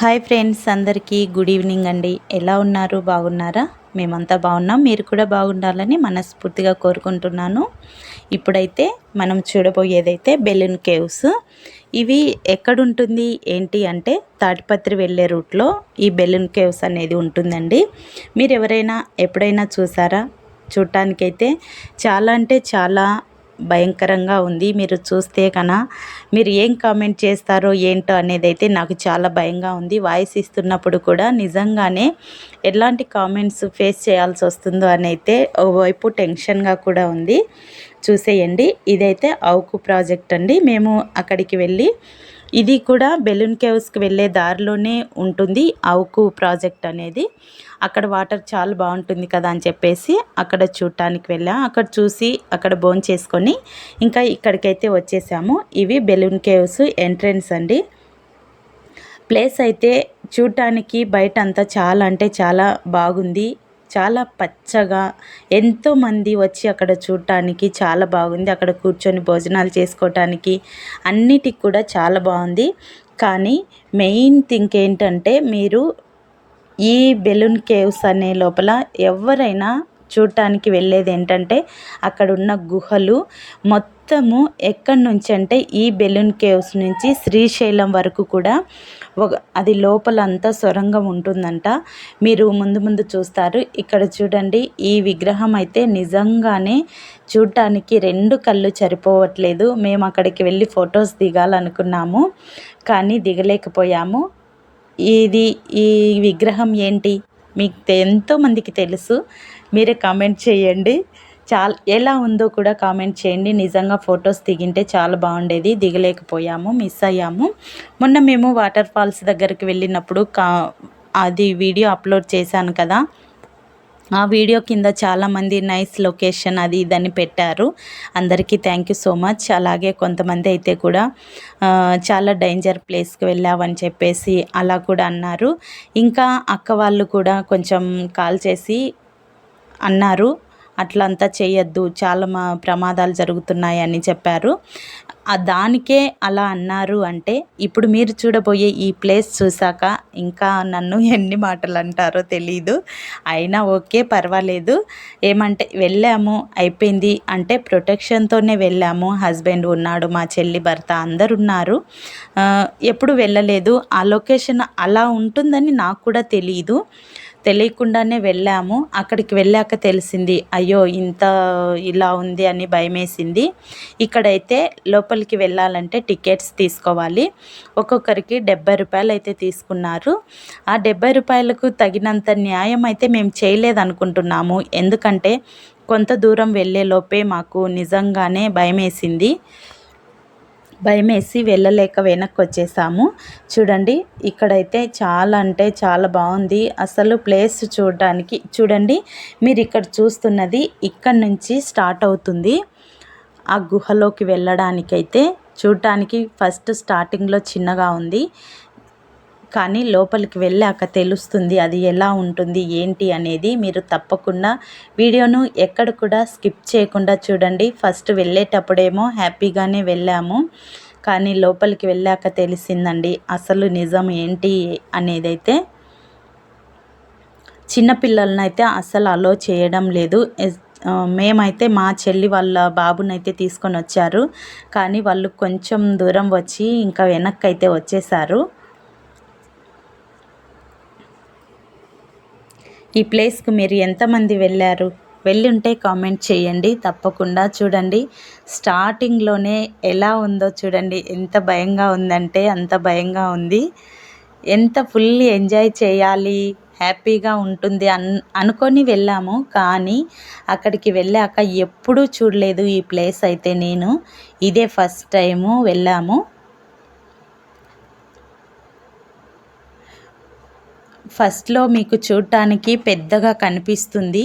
Hi friends అందరికీ good evening అండి. ఎలా ఉన్నారు? బాగున్నారా? మేమంతా బాగున్నాం. మీరు కూడా బాగుండాలని మనస్ఫూర్తిగా కోరుకుంటున్నాను. ఇప్పుడైతే మనం చూడబోయేదైతే బెలూన్ కేవ్స్. ఇవి ఎక్కడుంటుంది? ఏంటి అంటే తాటిపత్రి వెళ్ళే రూట్లో ఈ బెలూన్ కేవ్స్ అనేది ఉంటుందండి. మీరు ఎవరైనా ఎప్పుడైనా చూసారా? చూడటానికైతే చాలా అంటే చాలా భయంకరంగా ఉంది. మీరు చూస్తే కన్నా మీరు ఏం కామెంట్ చేస్తారో ఏంటో అనేది అయితే నాకు చాలా భయంగా ఉంది. వాయిస్ ఇస్తున్నప్పుడు కూడా నిజంగానే ఎలాంటి కామెంట్స్ ఫేస్ చేయాల్సి వస్తుందో అని అయితే ఓవైపు టెన్షన్గా కూడా ఉంది. చూసేయండి. ఇదైతే అవుకు ప్రాజెక్ట్ అండి. మేము అక్కడికి వెళ్ళి ఇది కూడా బెలూన్ కేవ్స్కి వెళ్ళే దారిలోనే ఉంటుంది. అవుకు ప్రాజెక్ట్ అనేది. అక్కడ వాటర్ చాలా బాగుంటుంది కదా అని చెప్పేసి అక్కడ చూడటానికి వెళ్ళాం. అక్కడ చూసి అక్కడ బోన్ చేసుకొని ఇంకా ఇక్కడికైతే వచ్చేసాము. ఇవి బెలూన్ కేవ్స్ ఎంట్రెన్స్ అండి. ప్లేస్ అయితే చూడటానికి బయట అంతా చాలా అంటే చాలా బాగుంది. చాలా పచ్చగా ఎంతోమంది వచ్చి అక్కడ చూడటానికి చాలా బాగుంది. అక్కడ కూర్చొని భోజనాలు చేసుకోవటానికి అన్నిటికి కూడా చాలా బాగుంది. కానీ మెయిన్ థింక్ ఏంటంటే మీరు ఈ బెలూన్ కేవ్స్ అనే లోపల ఎవరైనా చూడటానికి వెళ్ళేది ఏంటంటే అక్కడ ఉన్న గుహలు మొత్తం మొత్తము ఎక్కడి నుంచి అంటే ఈ బెలూన్ కేవ్స్ నుంచి శ్రీశైలం వరకు కూడా ఒక అది లోపల అంతా సొరంగం ఉంటుందంట. మీరు ముందు ముందు చూస్తారు. ఇక్కడ చూడండి ఈ విగ్రహం అయితే నిజంగానే చూడటానికి రెండు కళ్ళు సరిపోవట్లేదు. మేము అక్కడికి వెళ్ళి ఫొటోస్ దిగాలనుకున్నాము కానీ దిగలేకపోయాము. ఇది ఈ విగ్రహం ఏంటి? మీకు ఎంతోమందికి తెలుసు. మీరే కామెంట్ చేయండి. చాలా ఎలా ఉందో కూడా కామెంట్ చేయండి. నిజంగా ఫొటోస్ దిగింటే చాలా బాగుండేది. దిగలేకపోయాము మిస్ అయ్యాము. మొన్న మేము వాటర్ ఫాల్స్ దగ్గరికి వెళ్ళినప్పుడు కా అది వీడియో అప్లోడ్ చేశాను కదా. ఆ వీడియో కింద చాలామంది నైస్ లొకేషన్ అది ఇదని పెట్టారు. అందరికీ థ్యాంక్ యూ సో మచ్. అలాగే కొంతమంది అయితే కూడా చాలా డేంజర్ ప్లేస్కి వెళ్ళావని చెప్పేసి అలా కూడా అన్నారు. ఇంకా అక్క వాళ్ళు కూడా కొంచెం కాల్ చేసి అన్నారు. అట్లంతా చేయొద్దు చాలా మా ప్రమాదాలు జరుగుతున్నాయి అని చెప్పారు. దానికే అలా అన్నారు అంటే ఇప్పుడు మీరు చూడబోయే ఈ ప్లేస్ చూసాక ఇంకా నన్ను ఎన్ని మాటలు అంటారో తెలీదు. అయినా ఓకే పర్వాలేదు. ఏమంటే వెళ్ళాము అయిపోయింది. అంటే ప్రొటెక్షన్తోనే వెళ్ళాము. హస్బెండ్ ఉన్నాడు మా చెల్లి భర్త అందరు ఉన్నారు ఎప్పుడు వెళ్ళలేదు. ఆ లొకేషన్ అలా ఉంటుందని నాకు కూడా తెలియదు తెలియకుండానే వెళ్ళాము. అక్కడికి వెళ్ళాక తెలిసింది అయ్యో ఇంత ఇలా ఉంది అని భయమేసింది. ఇక్కడైతే లోపలికి వెళ్ళాలంటే టికెట్స్ తీసుకోవాలి. ఒక్కొక్కరికి డెబ్బై రూపాయలు అయితే తీసుకున్నారు. ఆ డెబ్బై రూపాయలకు తగినంత న్యాయం అయితే మేము చేయలేదనుకుంటున్నాము. ఎందుకంటే కొంత దూరం వెళ్ళే లోపే మాకు నిజంగానే భయమేసింది. భయమేసి వెళ్ళలేక వెనక్కి వచ్చేసాము చూడండి ఇక్కడైతే చాలా అంటే చాలా బాగుంది. అసలు ప్లేస్ చూడడానికి చూడండి మీరు ఇక్కడ చూస్తున్నది ఇక్కడ నుంచి స్టార్ట్ అవుతుంది. ఆ గుహలోకి వెళ్ళడానికైతే చూడటానికి ఫస్ట్ స్టార్టింగ్లో చిన్నగా ఉంది. కానీ లోపలికి వెళ్ళాక తెలుస్తుంది అది ఎలా ఉంటుంది ఏంటి అనేది మీరు తప్పకుండా వీడియోను ఎక్కడ కూడా స్కిప్ చేయకుండా చూడండి. ఫస్ట్ వెళ్ళేటప్పుడేమో హ్యాపీగానే వెళ్ళాము. కానీ లోపలికి వెళ్ళాక తెలిసిందండి అసలు నిజం ఏంటి అనేది అయితే అయితే అసలు అలో చేయడం లేదు. మేమైతే మా చెల్లి వాళ్ళ బాబునైతే తీసుకొని వచ్చారు. కానీ వాళ్ళు కొంచెం దూరం వచ్చి ఇంకా వెనక్కి అయితే వచ్చేసారు. ఈ ప్లేస్కి మీరు ఎంతమంది వెళ్ళారు? వెళ్ళి ఉంటే కామెంట్ చేయండి. తప్పకుండా చూడండి. స్టార్టింగ్లోనే ఎలా ఉందో చూడండి. ఎంత భయంగా ఉందంటే అంత భయంగా ఉంది. ఎంత ఫుల్ ఎంజాయ్ చేయాలి హ్యాపీగా ఉంటుంది అన్ అనుకొని వెళ్ళాము. కానీ అక్కడికి వెళ్ళాక ఎప్పుడూ చూడలేదు ఈ ప్లేస్ అయితే నేను. ఇదే ఫస్ట్ టైము వెళ్ళాము. ఫస్ట్లో మీకు చూడటానికి పెద్దగా కనిపిస్తుంది.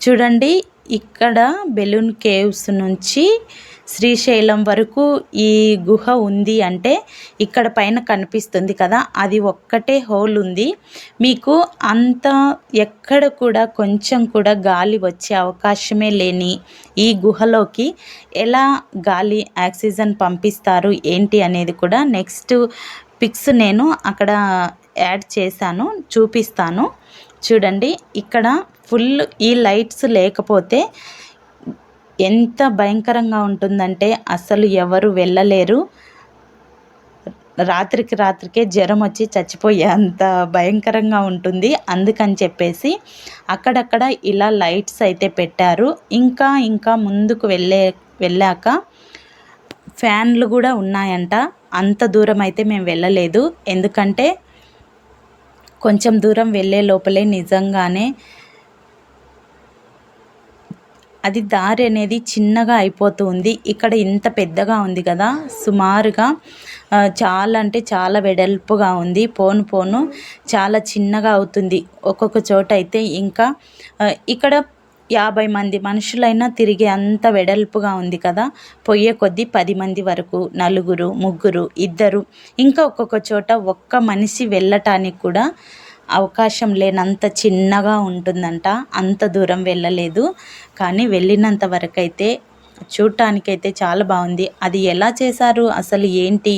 చూడండి ఇక్కడ బెలూన్ కేవ్స్ నుంచి శ్రీశైలం వరకు ఈ గుహ ఉంది అంటే ఇక్కడ పైన కనిపిస్తుంది కదా అది ఒక్కటే హోల్ ఉంది. మీకు అంత ఎక్కడ కూడా కొంచెం కూడా గాలి వచ్చే అవకాశమే లేని ఈ గుహలోకి ఎలా గాలి ఆక్సిజన్ పంపిస్తారు ఏంటి అనేది కూడా నెక్స్ట్ పిక్స్ నేను అక్కడ యాడ్ చేశాను చూపిస్తాను. చూడండి ఇక్కడ ఫుల్ ఈ లైట్స్ లేకపోతే ఎంత భయంకరంగా ఉంటుందంటే అసలు ఎవరు వెళ్ళలేరు. రాత్రికి రాత్రికే జ్వరం వచ్చి చచ్చిపోయే అంత భయంకరంగా ఉంటుంది. అందుకని చెప్పేసి అక్కడక్కడ ఇలా లైట్స్ అయితే పెట్టారు. ఇంకా ఇంకా ముందుకు వెళ్ళే వెళ్ళాక ఫ్యాన్లు కూడా ఉన్నాయంట. అంత దూరం అయితే మేము వెళ్ళలేదు. ఎందుకంటే కొంచెం దూరం వెళ్ళే లోపలే నిజంగానే అది దారి అనేది చిన్నగా అయిపోతుంది ఇక్కడ ఇంత పెద్దగా ఉంది కదా సుమారుగా చాలా అంటే చాలా వెడల్పుగా ఉంది. పోను పోను చాలా చిన్నగా అవుతుంది. ఒక్కొక్క చోట అయితే ఇంకా ఇక్కడ యాభై మంది మనుషులైనా తిరిగే అంత వెడల్పుగా ఉంది కదా. పోయే కొద్దీ పది మంది వరకు నలుగురు ముగ్గురు ఇద్దరు ఇంకా ఒక్కొక్క చోట ఒక్క మనిషి వెళ్ళటానికి కూడా అవకాశం లేనంత చిన్నగా ఉంటుందంట. అంత దూరం వెళ్ళలేదు. కానీ వెళ్ళినంత వరకు అయితే చూడటానికైతే చాలా బాగుంది. అది ఎలా చేశారు? అసలు ఏంటి?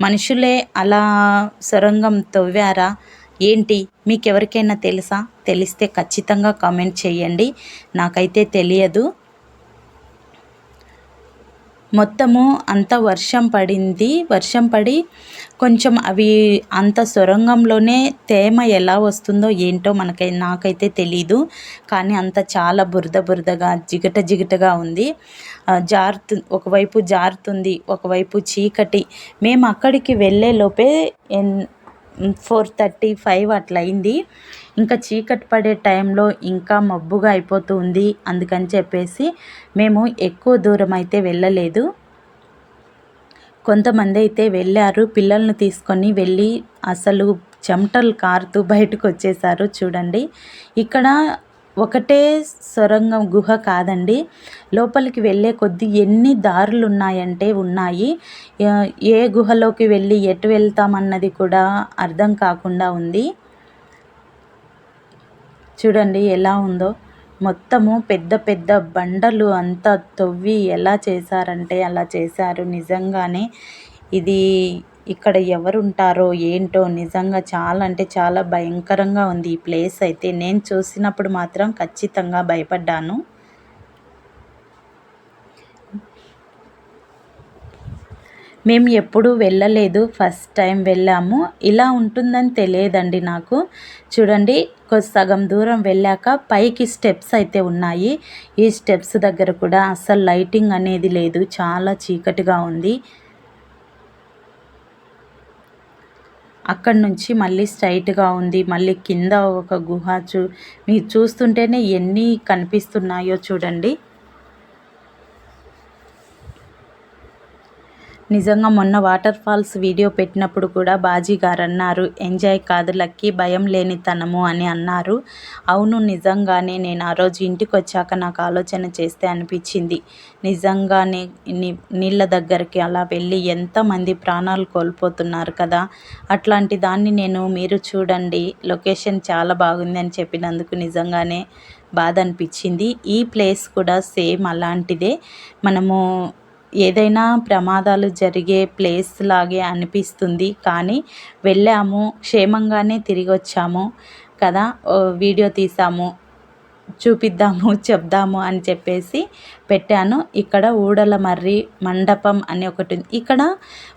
మనుషులే అలా సొరంగం తవ్వారా? ఏంటి? మీకు ఎవరికైనా తెలుసా? తెలిస్తే ఖచ్చితంగా కామెంట్ చేయండి. నాకైతే తెలియదు. మొత్తము అంత వర్షం పడింది. వర్షం పడి కొంచెం అవి అంత సొరంగంలోనే తేమ ఎలా వస్తుందో ఏంటో మనకై నాకైతే తెలీదు. కానీ అంత చాలా బురద బురదగా జిగట జిగటగా ఉంది. జారుతు ఒకవైపు జారుతుంది ఒకవైపు చీకటి. మేము అక్కడికి వెళ్ళేలోపే ఫోర్ థర్టీ ఫైవ్ అట్లా అయింది ఇంకా చీకటి పడే టైంలో ఇంకా మబ్బుగా అయిపోతుంది అందుకని చెప్పేసి మేము ఎక్కువ దూరం అయితే వెళ్ళలేదు. కొంతమంది అయితే వెళ్ళారు. పిల్లల్ని తీసుకొని వెళ్ళి అసలు చెమటలు కారుతూ బయటకు వచ్చేసారు. చూడండి. ఇక్కడ ఒకటే సొరంగం గుహ కాదండి. లోపలికి వెళ్ళే కొద్దీ ఎన్ని దారులు ఉన్నాయంటే ఉన్నాయి ఏ గుహలోకి వెళ్ళి ఎటు వెళ్తామన్నది కూడా అర్థం కాకుండా ఉంది. చూడండి ఎలా ఉందో. మొత్తము పెద్ద పెద్ద బండలు అంతా తవ్వి ఎలా చేశారంటే అలా చేశారు. నిజంగానే ఇది ఇక్కడ ఎవరుంటారో ఏంటో నిజంగా చాలా అంటే చాలా భయంకరంగా ఉంది ఈ ప్లేస్ అయితే. నేను చూసినప్పుడు మాత్రం ఖచ్చితంగా భయపడ్డాను. మేము ఎప్పుడూ వెళ్ళలేదు ఫస్ట్ టైం వెళ్ళాము. ఇలా ఉంటుందని తెలియదండి నాకు. చూడండి సగం దూరం వెళ్ళాక పైకి స్టెప్స్ అయితే ఉన్నాయి. ఈ స్టెప్స్ దగ్గర కూడా అస్సలు లైటింగ్ అనేది లేదు. చాలా చీకటిగా ఉంది. అక్కడి నుంచి మళ్ళీ స్ట్రైట్గా ఉంది. మళ్ళీ కింద ఒక గుహ చూ మీరు చూస్తుంటేనే ఎన్ని కనిపిస్తున్నాయో చూడండి. నిజంగా మొన్న వాటర్ ఫాల్స్ వీడియో పెట్టినప్పుడు కూడా బాజీ గారు అన్నారు ఎంజాయ్ కాదు లక్కీ భయం లేనితనము అని అన్నారు. అవును నిజంగానే నేను ఆ రోజు ఇంటికి వచ్చాక నాకు ఆలోచన చేస్తే అనిపించింది. నిజంగానే నీళ్ళ దగ్గరికి అలా వెళ్ళి ఎంతమంది ప్రాణాలు కోల్పోతున్నారు కదా. అట్లాంటి దాన్ని నేను మీరు చూడండి లొకేషన్ చాలా బాగుంది అని చెప్పినందుకు నిజంగానే బాధ అనిపించింది. ఈ ప్లేస్ కూడా సేమ్ అలాంటిదే. మనము ఏదైనా ప్రమాదాలు జరిగే ప్లేస్ లాగే అనిపిస్తుంది. కానీ వెళ్ళాము క్షేమంగానే తిరిగి వచ్చాము కదా వీడియో తీసాము చూపిద్దాము చెప్దాము అని చెప్పేసి పెట్టాను. ఇక్కడ ఊడల మర్రి మండపం అని ఒకటి ఉంది. ఇక్కడ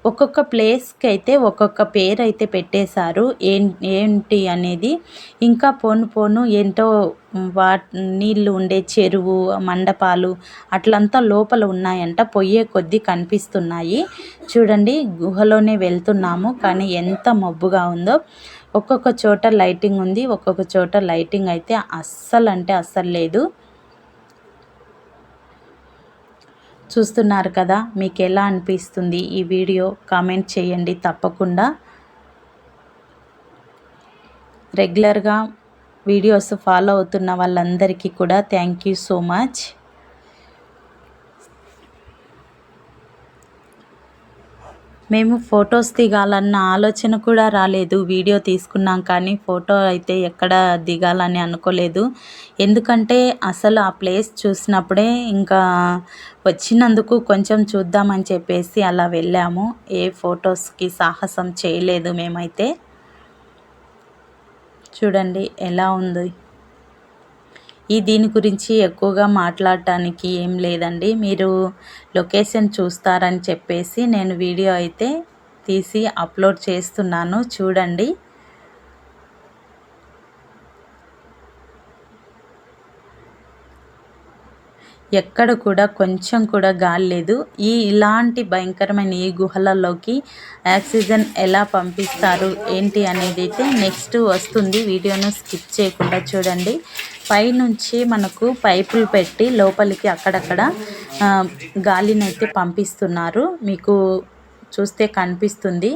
ఒక్కొక్క ప్లేస్కి అయితే ఒక్కొక్క పేరు అయితే పెట్టేశారు. ఏం ఏంటి అనేది ఇంకా పోను పోను ఏంటో వా నీళ్ళు ఉండే చెరువు మండపాలు అట్లంతా లోపల ఉన్నాయంట. పొయ్యే కొద్దీ కనిపిస్తున్నాయి. చూడండి గుహలోనే వెళ్తున్నాము కానీ ఎంత మబ్బుగా ఉందో. ఒక్కొక్క చోట లైటింగ్ ఉంది. ఒక్కొక్క చోట లైటింగ్ అయితే అస్సలు అంటే అస్సలు లేదు. చూస్తున్నారు కదా మీకు ఎలా అనిపిస్తుంది ఈ వీడియో? కామెంట్ చేయండి తప్పకుండా. రెగ్యులర్గా వీడియోస్ ఫాలో అవుతున్న వాళ్ళందరికీ కూడా థ్యాంక్ యూ సో మచ్. మేము ఫొటోస్ దిగాలన్న ఆలోచన కూడా రాలేదు. వీడియో తీసుకున్నాం కానీ ఫోటో అయితే ఎక్కడ దిగాలని అనుకోలేదు. ఎందుకంటే అసలు ఆ ప్లేస్ చూసినప్పుడే ఇంకా వచ్చినందుకు కొంచెం చూద్దామని చెప్పేసి అలా వెళ్ళాము. ఏ ఫొటోస్కి సాహసం చేయలేదు మేమైతే. చూడండి ఎలా ఉంది? ఈ దీని గురించి ఎక్కువగా మాట్లాడటానికి ఏం లేదండి. మీరు లొకేషన్ చూస్తారని చెప్పేసి నేను వీడియో అయితే తీసి అప్లోడ్ చేస్తున్నాను. చూడండి. ఎక్కడ కూడా కొంచెం కూడా గాలి లేదు. ఈ ఇలాంటి భయంకరమైన ఈ గుహలలోకి ఆక్సిజన్ ఎలా పంపిస్తారు ఏంటి అనేది అయితే నెక్స్ట్ వస్తుంది. వీడియోను స్కిప్ చేయకుండా చూడండి. పైనుంచి మనకు పైపులు పెట్టి లోపలికి అక్కడక్కడ గాలిని అయితే పంపిస్తున్నారు. మీకు చూస్తే కనిపిస్తుంది.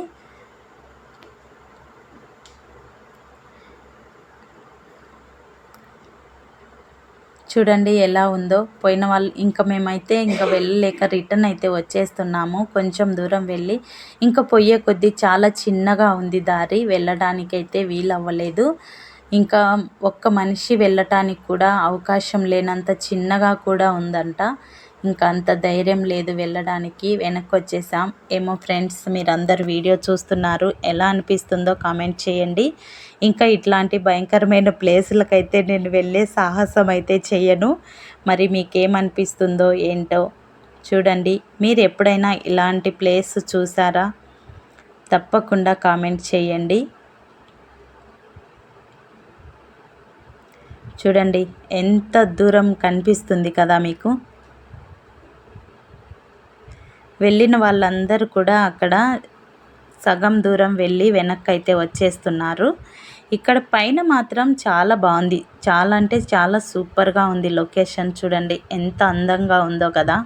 చూడండి ఎలా ఉందో. పోయిన వాళ్ళు ఇంకా మేమైతే ఇంకా వెళ్ళలేక రిటర్న్ అయితే వచ్చేస్తున్నాము. కొంచెం దూరం వెళ్ళి ఇంకా పోయే కొద్దీ చాలా చిన్నగా ఉంది దారి. వెళ్ళడానికైతే వీలవ్వలేదు. ఇంకా ఒక్క మనిషి వెళ్ళటానికి కూడా అవకాశం లేనంత చిన్నగా కూడా ఉందంట. ఇంకా అంత ధైర్యం లేదు వెళ్ళడానికి. వెనక్కి వచ్చేసాం ఏమో ఫ్రెండ్స్ మీరందరు వీడియో చూస్తున్నారు. ఎలా అనిపిస్తుందో కామెంట్ చేయండి. ఇంకా ఇట్లాంటి భయంకరమైన ప్లేసులకైతే నేను వెళ్ళే సాహసం అయితే చేయను. మరి మీకేమనిపిస్తుందో ఏంటో చూడండి. మీరు ఎప్పుడైనా ఇలాంటి ప్లేస్ చూసారా? తప్పకుండా కామెంట్ చేయండి. చూడండి ఎంత దూరం కనిపిస్తుంది కదా మీకు? వెళ్ళిన వాళ్ళందరూ కూడా అక్కడ సగం దూరం వెళ్ళి వెనక్కి అయితే వచ్చేస్తున్నారు. ఇక్కడ పైన మాత్రం చాలా బాగుంది. చాలా అంటే చాలా సూపర్గా ఉంది లొకేషన్ చూడండి ఎంత అందంగా ఉందో కదా.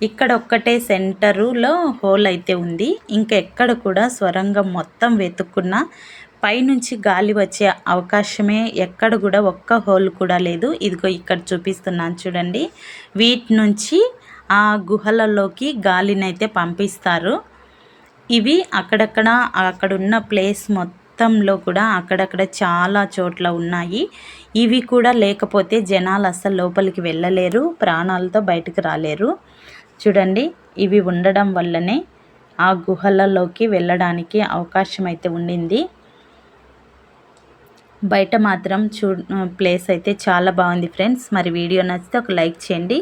ఇక్కడ ఒక్కటే సెంటరులో హోల్ అయితే ఉంది. ఇంకెక్కడ కూడా స్వరంగం మొత్తం వెతుక్కున్నా పైనుంచి గాలి వచ్చే అవకాశమే ఎక్కడ కూడా ఒక్క హోల్ కూడా లేదు. ఇదిగో ఇక్కడ చూపిస్తున్నాను చూడండి. వీటి నుంచి ఆ గుహలలోకి గాలినైతే పంపిస్తారు. ఇవి అక్కడక్కడ అక్కడ ఉన్న ప్లేస్ మొత్తంలో కూడా అక్కడక్కడ చాలా చోట్ల ఉన్నాయి. ఇవి కూడా లేకపోతే జనాలు అస్సలు లోపలికి వెళ్ళలేరు ప్రాణాలతో బయటకు రాలేరు. చూడండి ఇవి ఉండడం వల్లనే ఆ గుహలలోకి వెళ్ళడానికి అవకాశం అయితే ఉండింది. బయట మాత్రం చూ ప్లేస్ అయితే చాలా బాగుంది ఫ్రెండ్స్. మరి వీడియో నచ్చితే ఒక లైక్ చేయండి.